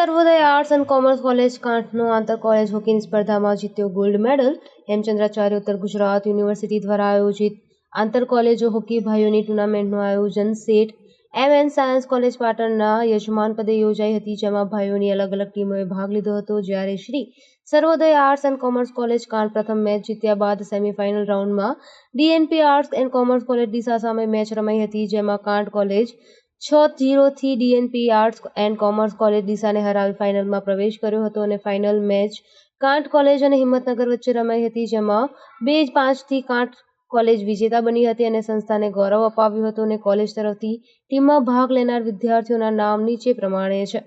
Sarvodaya arts and commerce college કાંઠનો આંતર college હોકીની સ્પર્ધામાં જીત્યો ગોલ્ડ મેડલ. હેમચંદ્રાચાર્ય ઉત્તર ગુજરાત યુનિવર્સિટી દ્વારા આયોજિત આંતર કોલેજો હોકી ભાઈઓની ટુર્નામેન્ટનું આયોજન Seth M N science college પાટણના યજમાન પદે યોજાઈ હતી, જેમાં ભાઈઓની અલગ અલગ ટીમોએ ભાગ લીધો હતો. જ્યારે Shri Sarvodaya arts and commerce college Kanth પ્રથમ મેચ જીત્યા બાદ સેમીફાઇનલ રાઉન્ડમાં DNP arts and commerce college Deesa સામે મેચ રમાઈ હતી, જેમાં કાંઠ કોલેજ છ ઝીરોથી DNP arts and commerce college ડીસાને હરાવી ફાઇનલમાં પ્રવેશ કર્યો હતો અને ફાઇનલ મેચ કાંઠ કોલેજ અને હિંમતનગર વચ્ચે રમાઈ હતી, જેમાં બે પાંચથી કાંઠ કોલેજ વિજેતા બની હતી અને સંસ્થાને ગૌરવ અપાવ્યું હતું અને કોલેજ તરફથી ટીમમાં ભાગ લેનાર વિદ્યાર્થીઓના નામ નીચે પ્રમાણે છે.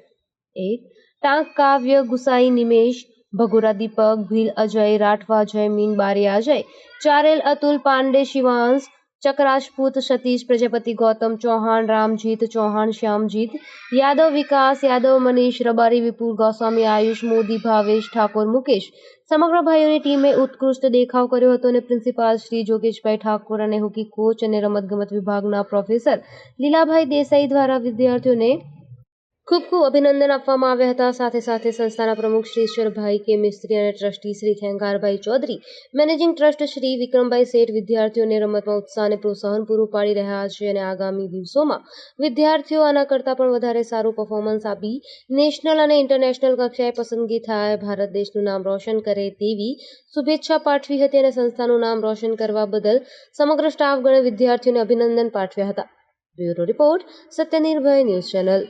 એક, ટાંક કાવ્ય ગુસાઈ નિમેશ, ભગુરા દીપક, ભીલ અજય, રાઠવા જયમીન બારિયા અજય ચારેલ અતુલ પાંડે, શિવાંશ ચક્રાજપૂત સતીશ, પ્રજાપતિ ગૌતમ ચૌહાણ, રામજીત ચૌહાણ, શ્યામજીત, યાદવ વિકાસ, યાદવ મનીષ, રબારી, વિપુલ ગોસ્વામી, આયુષ, મોદી, ભાવેશ, ઠાકોર, મુકેશ સમગ્ર ભાઈઓની ટીમે ઉત્કૃષ્ટ દેખાવ કર્યો હતો અને પ્રિન્સિપાલ શ્રી જોગેશભાઈ ઠાકોર અને હોકી કોચ અને રમતગમત વિભાગના પ્રોફેસર લીલાભાઈ દેસાઈ દ્વારા વિદ્યાર્થીઓને ખૂબ ખૂબ અભિનંદન આપવામાં આવ્યા હતા. સાથે સાથે સંસ્થાના પ્રમુખ શ્રી ઈશ્વરભાઈ કે મિસ્ત્રી અને trustee Shri Khengarbhai Chaudhary, managing trust Shri Vikrambhai Sheth, વિદ્યાર્થીઓને રમતમાં ઉત્સાહ અને પ્રોત્સાહન પૂરું પાડી રહ્યા છે અને આગામી દિવસોમાં વિદ્યાર્થીઓ આના કરતાં પણ વધારે સારું પરફોર્મન્સ આપી નેશનલ અને ઇન્ટરનેશનલ કક્ષાએ પસંદગી થાય, ભારત દેશનું નામ રોશન કરે તેવી શુભેચ્છા પાઠવી હતી અને સંસ્થાનું નામ રોશન કરવા બદલ સમગ્ર સ્ટાફગણે વિદ્યાર્થીઓને અભિનંદન પાઠવ્યા હતા. Bureau report, Satyanirbhay news channel.